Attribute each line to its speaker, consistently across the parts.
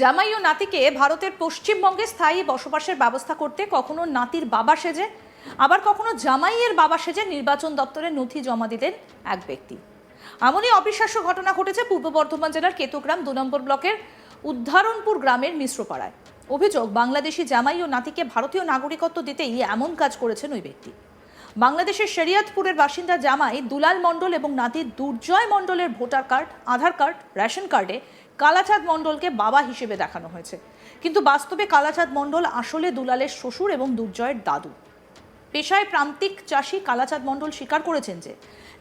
Speaker 1: জামাই ও নাতিকে ভারতের পশ্চিমবঙ্গে স্থায়ী বসবাসের ব্যবস্থা করতে কখনো নাতির বাবা সেজে, আবার কখনো জামাইয়ের বাবা সেজে নির্বাচন দপ্তরে নথি জমা দিতেন এক ব্যক্তি। এমনই অবিশ্বাস্য ঘটনা ঘটেছে পূর্ব বর্ধমান জেলার কেতুগ্রাম দু নম্বর ব্লকের উদ্ধারণপুর গ্রামের মিশ্রপাড়ায়। অভিযোগ, বাংলাদেশি জামাই ও নাতিকে ভারতীয় নাগরিকত্ব দিতেই এমন কাজ করেছেন ওই ব্যক্তি। বাংলাদেশের শরিয়তপুরের বাসিন্দা জামাই দুলাল মণ্ডল এবং নাতি দুর্জয় মণ্ডলের voter card, Aadhaar card, ration কার্ডে কালাচাঁদ মণ্ডলকে বাবা হিসেবে দেখানো হয়েছে। কিন্তু বাস্তবে কালাচাঁদ মণ্ডল আসলে দুলালের শ্বশুর এবং দুর্জয়ের দাদু। পেশায় প্রান্তিক চাষি কালাচাঁদ মণ্ডল স্বীকার করেছেন যে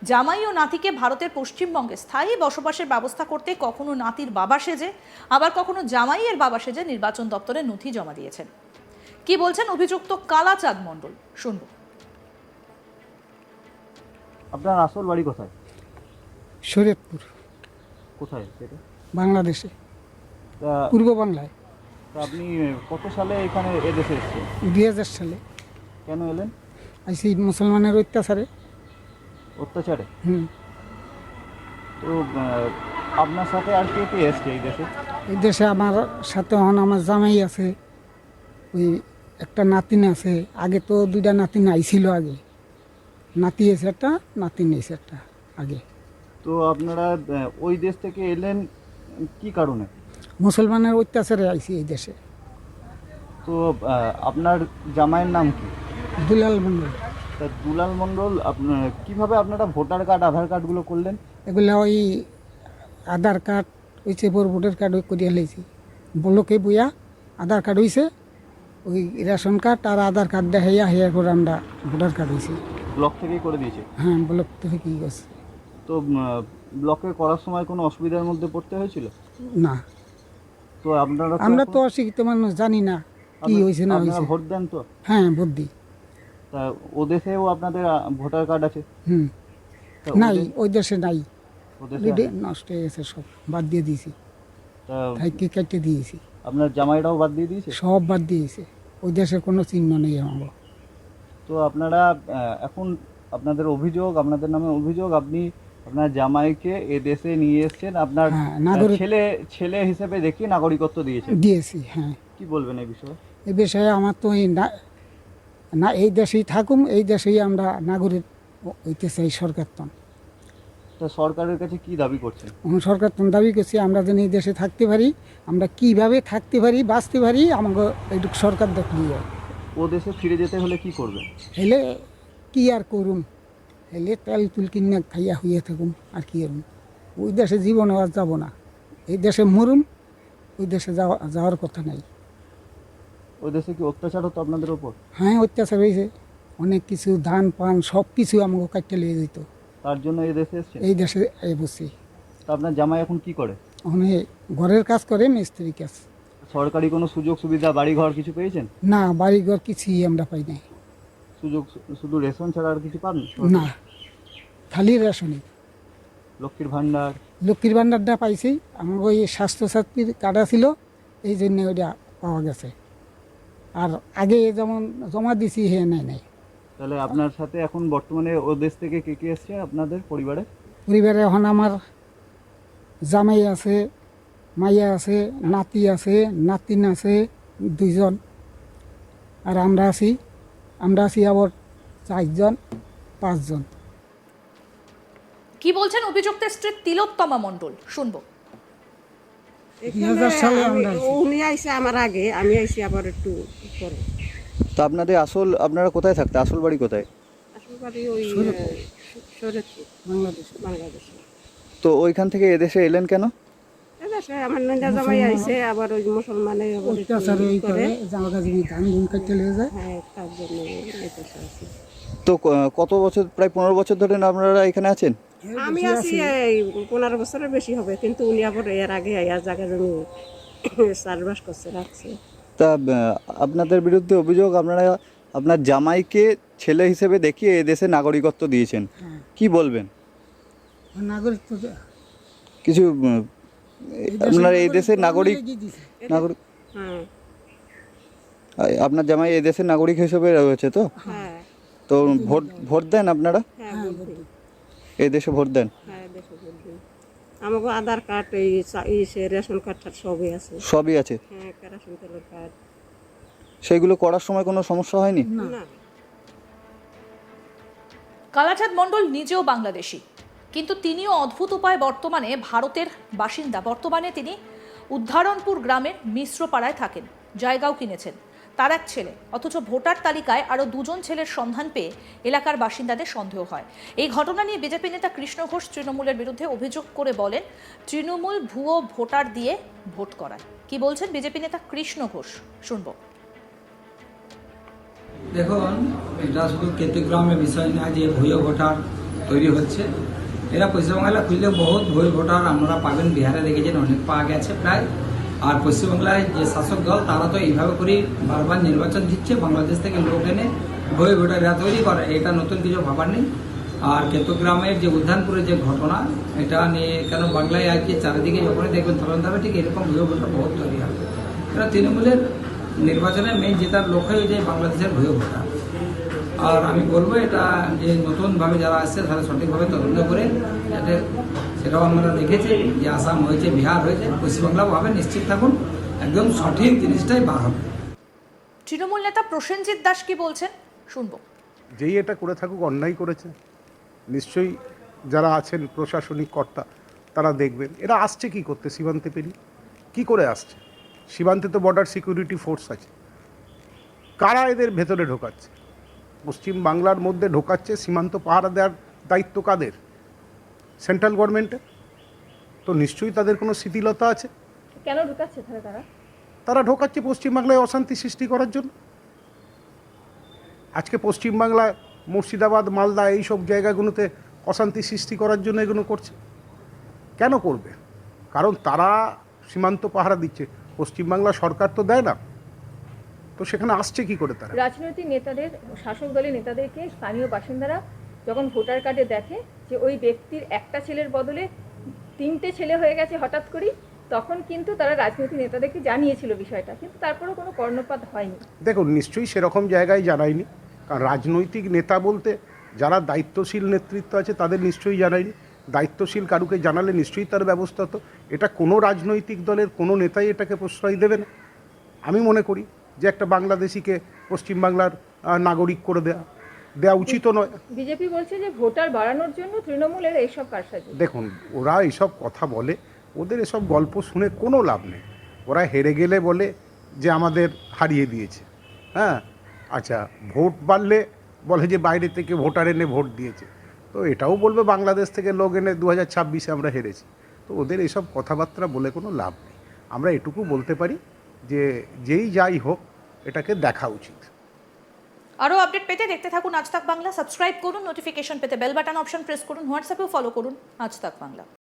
Speaker 1: জামাই ও নাতিকে ভারতের পশ্চিমবঙ্গে স্থায়ী বসবাসের ব্যবস্থা করতে কখনো নাতির বাবা সেজে আবার কখনো জামাইয়ের বাবা সেজে নির্বাচন দপ্তরে নথি জমা দিয়েছেন। কি বলছেন অভিযুক্ত কালাচাঁদ মণ্ডল? শুনব।
Speaker 2: আপনার আসল বাড়ি কোথায়?
Speaker 3: শরীয়তপুর।
Speaker 2: কোথায় সেটা?
Speaker 3: বাংলাদেশে পূর্ব বাংলায়।
Speaker 2: আপনি কত সালে এখানে এদেশে এসেছেন?
Speaker 3: দুই হাজার সালে।
Speaker 2: কেন এলেন?
Speaker 3: আইসি মুসলমানের অত্যাচারে।
Speaker 2: অত্যাচারে?
Speaker 3: হুম।
Speaker 2: তো আপনার সাথে আর কে কে এসছে এই দেশে?
Speaker 3: এই দেশে আমার সাথে হন আমার জামাই আছে ওই একটা নাতিন আছে। আগে তো দুইটা নাতিন আইছিল আগে। নাতি এসে একটা নাতিন এসে একটা আগে।
Speaker 2: তো আপনারা ওই দেশ থেকে এলেন কি কারণে?
Speaker 3: মুসলমানের অত্যাচারে আইছি এই দেশে।
Speaker 2: তো আপনার জামাইয়ের নাম কি?
Speaker 3: দুলাল মন্ডল
Speaker 2: তা দুলাল মণ্ডল আপনার কীভাবে আপনারা ভোটার কার্ড আধার কার্ডগুলো করলেন?
Speaker 3: এগুলো ওই আধার কার্ড হয়েছে ভোটার কার্ড ওই করিয়া লাইছি। ব্লকে বইয়া আধার কার্ড হয়েছে ওই রেশন কার্ড আর আধার কার্ড দেখাইয়া হেয়ার করে আমরা ভোটার কার্ড হয়েছে
Speaker 2: ব্লক থেকেই করে দিয়েছে?
Speaker 3: হ্যাঁ ব্লক থেকে কি গেছে।
Speaker 2: তো ব্লকে করার সময় কোনো অসুবিধার মধ্যে পড়তে হয়েছিল?
Speaker 3: না।
Speaker 2: তো আপনারা
Speaker 3: আমরা তো অশিক্ষিত মানুষ জানি না কি হয়েছে না হয়েছে।
Speaker 2: ভোট দেন তো?
Speaker 3: হ্যাঁ ভোট দিই।
Speaker 2: তা ও দেশেও আপনাদের ভোটার কার্ড আছে?
Speaker 3: হুম। নাই ওই দেশে নাই? নষ্ট হয়ে গেছে সব বাদ দিয়ে দিয়েছি। থাইকে কেটে দিয়েছি।
Speaker 2: আপনার জামাইটাও বাদ দিয়ে দিয়েছে?
Speaker 3: সব বাদ দিয়েছে। ওই দেশের কোনো চিহ্ন নেই আমার।
Speaker 2: তো আপনারা এখন আপনাদের অভিযোগ আপনাদের নামে অভিযোগ আপনি আপনার জামাইকে এ দেশে নিয়ে এসেছেন আপনার
Speaker 3: হ্যাঁ,
Speaker 2: ছেলে ছেলে হিসেবে দেখি নাগরিকত্ব দিয়েছেন।
Speaker 3: দিয়েছি হ্যাঁ।
Speaker 2: কি বলবেন এই বিষয়ে?
Speaker 3: এ বিষয়ে আমার তো এই না না এই দেশেই থাকুম এই দেশেই আমরা নাগরিক হইতে চাই সরকার তো
Speaker 2: তা সরকারের কাছে কি দাবি করছেন?
Speaker 3: সরকার তো দাবি করছি আমরা যেন এই দেশে থাকতে পারি আমরা কীভাবে থাকতে পারি বাঁচতে পারি আমাকে এইটুকু সরকার দেখলি
Speaker 2: ও দেশে ফিরে যেতে হলে কি করবে
Speaker 3: হলে কি আর করুম? হেলে তেল তুল কিনে খাইয়া হইয়া থাকুম আর কি করুম? ওই দেশে জীবনে আর যাব না। এই দেশে মরুম ওই দেশে যাওয়া যাওয়ার কথা নাই।
Speaker 2: ওই দেশে কি অত্যাচার হতো আপনাদের ওপর?
Speaker 3: হ্যাঁ অত্যাচার হয়েছে। অনেক কিছু ধান পান সব কিছু আমাকে কাটতে লিয়ে দিত
Speaker 2: তার জন্য এই দেশে
Speaker 3: এই দেশে এই বসছি
Speaker 2: তা আপনার জামাই এখন কি করে?
Speaker 3: ওখানে ঘরের কাজ করে মিস্ত্রি কাজ।
Speaker 2: সরকারি কোনো সুযোগ সুবিধা বাড়ি ঘর কিছু পেয়েছেন?
Speaker 3: না বাড়ি ঘর কিছুই আমরা পাই নাই।
Speaker 2: সুযোগ শুধু রেশন ছাড়া আর কিছু পান
Speaker 3: না খালি রেশনই
Speaker 2: লক্ষ্মীর ভান্ডার
Speaker 3: লক্ষ্মীর ভাণ্ডারটা পাইছি। আমার ওই স্বাস্থ্যসাথীর কাটা ছিল এই জন্য ওইটা পাওয়া গেছে। আর আগে যেমন জমা দিছি হে নাই নাই।
Speaker 2: তাহলে আপনার সাথে এখন বর্তমানে ও দেশ থেকে কে কে এসছে আপনাদের পরিবারে?
Speaker 3: পরিবারে এখন আমার জামাই আছে মাইয়া আছে নাতি আছে নাতিন আছে দুইজন। আর আমরা আছি। আমরা আছি আবার চারজন পাঁচজন।
Speaker 1: কি বলছেন অভিযুক্তের স্ত্রী তিলোত্তমা মণ্ডল? শুনব।
Speaker 4: উনি আইসে আমার আগে আমি আইসি আবার একটু পরে।
Speaker 2: তো আপনাদের আসল আপনারা কোথায় থাকতে? আসল বাড়ি কোথায়?
Speaker 4: আসল বাড়ি ওই
Speaker 3: বাংলাদেশ।
Speaker 4: বাংলাদেশে।
Speaker 2: তো ওইখান থেকে এদেশে এলেন কেন?
Speaker 4: এদেশে আমার নন্দা জামাই আইসে আবার ওই মুসলমানে আবার
Speaker 3: এই
Speaker 4: করে
Speaker 3: করে। জামা কাজি ধান ধুন কাটতে লেগে যায়।
Speaker 4: হ্যাঁ তার জন্য
Speaker 2: তো কত বছর প্রায় পনেরো বছর ধরে না আপনারা এখানে আছেন?
Speaker 4: আমি আছি এই পনেরো বছরের বেশি হবে কিন্তু উনি আবার এর আগে এর জায়গা জমি চাষবাস করছে রাখছে।
Speaker 2: তা আপনাদের বিরুদ্ধে অভিযোগ আপনারা আপনার জামাইকে ছেলে হিসেবে দেখিয়ে এদেশে নাগরিকত্ব দিয়েছেন।
Speaker 3: হ্যাঁ।
Speaker 2: কি বলবেন?
Speaker 3: নাগরিক তো
Speaker 2: কিছু আপনার এই দেশের নাগরিক নাগরিক
Speaker 4: হ্যাঁ।
Speaker 2: আপনার জামাই এই দেশের নাগরিক হিসেবে রয়েছে তো?
Speaker 4: হ্যাঁ।
Speaker 2: তো ভোট ভোট দেন আপনারা?
Speaker 4: হ্যাঁ
Speaker 2: এই দেশে ভোট দেন?
Speaker 4: হ্যাঁ দেশে আমাকে আধার কার্ড এই রেশন কার্ড সবই আছে।
Speaker 2: সবই আছে?
Speaker 4: হ্যাঁ কার্ড।
Speaker 2: সেগুলো করার সময় কোনো সমস্যা হয়নি?
Speaker 4: না।
Speaker 1: কালাচাঁদ মণ্ডল নিজেও বাংলাদেশি। কিন্তু তিনিও অদ্ভুত উপায়ে বর্তমানে ভারতের বাসিন্দা। বর্তমানে তিনি উদ্ধারণপুর গ্রামের মিশ্রপাড়ায় থাকেন, জায়গাও কিনেছেন। তার এক ছেলে, অথচ ভোটার তালিকায় আরও দুজন ছেলের সন্ধান পেয়ে এলাকার বাসিন্দাদের সন্দেহ হয়। এই ঘটনা নিয়ে বিজেপি নেতা কৃষ্ণ ঘোষ তৃণমূলের বিরুদ্ধে অভিযোগ করে বলেন, তৃণমূল ভুয়ো ভোটার দিয়ে ভোট করায়। কি বলছেন বিজেপি নেতা কৃষ্ণ ঘোষ? শুনব।
Speaker 5: দেখুন এটা শুধু কেতুগ্রামের বিষয় না যে ভুয়ো ভোটার তৈরি হচ্ছে। এরা পশ্চিমবাংলা খুললে বহুত ভুয়ো ভোটার আপনারা পাবেন। বিহারে দেখেছেন অনেক পাওয়া গেছে প্রায়। আর পশ্চিমবাংলায় যে শাসক দল, তারা তো এইভাবে করে বারবার নির্বাচন দিচ্ছে। বাংলাদেশ থেকে লোক এনে ভয় ভোটার এরা তৈরি করে। এটা নতুন কিছু ভাবার নেই। আর কেতুগ্রামের যে উদ্যানপুরের যে ঘটনা, এটা নিয়ে কেন বাংলায় আজকে চারিদিকে যখনই দেখবেন তখন তবে ঠিক এরকম ভয় ভোটার বহুত তৈরি হবে এরা তৃণমূলের নির্বাচনে মেন জেতার লক্ষ্য হয়ে যায় বাংলাদেশের ভুয়ো ভোটার আর আমি বলব এটা যে নতুনভাবে যারা আসছে তারা সঠিকভাবে তদন্ত করে যাতে সেটাও আমরা দেখেছি যে আসাম হয়েছে বিহার হয়েছে পশ্চিমবাংলাও হবে নিশ্চিত থাকুন একদম সঠিক জিনিসটাই বার হবে।
Speaker 1: তৃণমূল নেতা প্রসেনজিৎ দাস কি বলছেন? শুনব।
Speaker 6: যেই এটা করে থাকুক অন্যায় করেছে নিশ্চয়ই যারা আছেন প্রশাসনিক কর্তা তারা দেখবেন। এরা আসছে কি করতে? সীমান্তে পেরিয়ে? কি করে আসছে? সীমান্তে তো বর্ডার সিকিউরিটি ফোর্স আছে। কারা এদের ভেতরে ঢোকাচ্ছে? পশ্চিম বাংলার মধ্যে ঢোকাচ্ছে সীমান্ত পাহারা দেওয়ার দায়িত্ব কাদের? সেন্ট্রাল গভর্নমেন্টের তো নিশ্চয়ই তাদের কোনো শিথিলতা আছে?
Speaker 1: কেন ঢুকাচ্ছে তারা?
Speaker 6: তারা? ঢোকাচ্ছে পশ্চিমবাংলায় অশান্তি সৃষ্টি করার জন্য। আজকে পশ্চিমবাংলা মুর্শিদাবাদ মালদা এইসব জায়গাগুলোতে অশান্তি সৃষ্টি করার জন্য এগুলো করছে। কেন করবে? কারণ তারা সীমান্ত পাহারা দিচ্ছে। পশ্চিমবাংলা সরকার তো দেয় না। তো সেখানে আসছে কি করে তারা?
Speaker 7: রাজনৈতিক নেতাদের শাসক দলের নেতাদেরকে স্থানীয় বাসিন্দারা যখন ভোটার কার্ডে দেখে যে ওই ব্যক্তির একটা ছেলের বদলে তিনটে ছেলে হয়ে গেছে হঠাৎ করেই তখন কিন্তু তারা রাজনৈতিক নেতাদেরকে জানিয়েছিল বিষয়টা। কিন্তু তারপরেও কোনো কর্ণপাত হয়নি।
Speaker 6: দেখুন নিশ্চয়ই সেরকম জায়গায় জানায়নি। কারণ রাজনৈতিক নেতা বলতে যারা দায়িত্বশীল নেতৃত্ব আছে তাদের নিশ্চয়ই জানায়নি। দায়িত্বশীল কারুকে জানালে নিশ্চয়ই তার ব্যবস্থা হতো। এটা কোনো রাজনৈতিক দলের কোনো নেতাই এটাকে প্রশ্রয় দেবে না। আমি মনে করি যে একটা বাংলাদেশিকে পশ্চিমবাংলার নাগরিক করে দেয়া দেওয়া উচিত নয়।
Speaker 7: বিজেপি বলছে যে ভোটার বাড়ানোর জন্য তৃণমূলের এইসব কারসাজি।
Speaker 6: দেখুন ওরা এইসব কথা বলে ওদের এসব গল্প শুনে কোনো লাভ নেই। ওরা হেরে গেলে বলে যে আমাদের হারিয়ে দিয়েছে। হ্যাঁ? আচ্ছা ভোট বাড়লে বলে যে বাইরে থেকে ভোটার এনে ভোট দিয়েছে। তো এটাও বলবে বাংলাদেশ থেকে লোক এনে দু হাজার ছাব্বিশে আমরা হেরেছি। তো ওদের এইসব কথাবার্তা বলে কোনো লাভ নেই। আমরা এটুকু বলতে পারি যে যেই যাই হোক, এটাকে দেখা উচিত।
Speaker 1: আরও আপডেট পেতে দেখতে থাকুন আজ তাক বাংলা। সাবস্ক্রাইব করুন, নোটিফিকেশন পেতে বেল বাটন অপশন প্রেস করুন, হোয়াটসঅ্যাপেও ফলো করুন আজ তাক বাংলা।